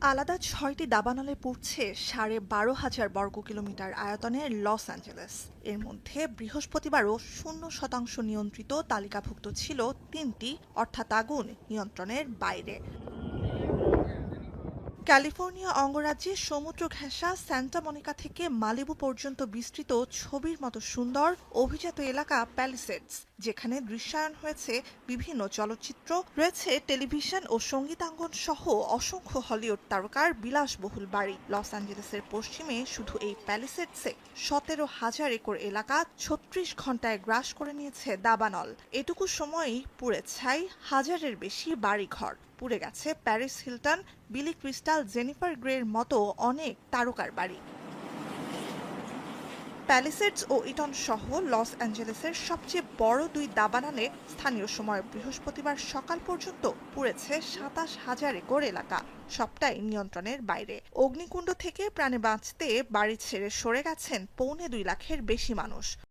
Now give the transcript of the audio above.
আলাদা ছয়টি দাবানলে পড়ছে সাড়ে বারো হাজার বর্গ কিলোমিটার আয়তনের লস অ্যাঞ্জেলেস। এর মধ্যে বৃহস্পতিবারও শূন্য শতাংশ নিয়ন্ত্রিত তালিকাভুক্ত ছিল তিনটি, অর্থাৎ আগুন নিয়ন্ত্রণের বাইরে। ক্যালিফোর্নিয়া অঙ্গরাজ্যে সমুদ্র ঘেঁষা স্যান্টা মনিকা থেকে মালিবু পর্যন্ত বিস্তৃত ছবির মতো সুন্দর অভিজাত এলাকা প্যালিসেডস, যেখানে দৃশ্যায়ন হয়েছে বিভিন্ন চলচ্চিত্র, রয়েছে টেলিভিশন ও সঙ্গীতাঙ্গন সহ অসংখ্য হলিউড তারকার বিলাসবহুল বাড়ি। লস অ্যাঞ্জেলেসের পশ্চিমে শুধু এই প্যালিসেডসে সতেরো হাজার একর এলাকা ছত্রিশ ঘন্টায় গ্রাস করে নিয়েছে দাবানল। এটুকু সময়ই পুড়ে ছাই হাজারের বেশি বাড়িঘর। পুড়ে গেছে Paris Hilton, Billy Crystal, Jennifer গ্রের মতো অনেক তারকার বাড়ি। প্যালিসেডস ও ইটন সহ লস অ্যাঞ্জেলেসের সবচেয়ে বড় দুই দাবানলে স্থানীয় সময় বৃহস্পতিবার সকাল পর্যন্ত পুড়েছে সাতাশ হাজার একর এলাকা, সবটাই নিয়ন্ত্রণের বাইরে। অগ্নিকুণ্ড থেকে প্রাণে বাঁচতে বাড়ি ছেড়ে সরে গেছেন পৌনে দুই লাখের বেশি মানুষ।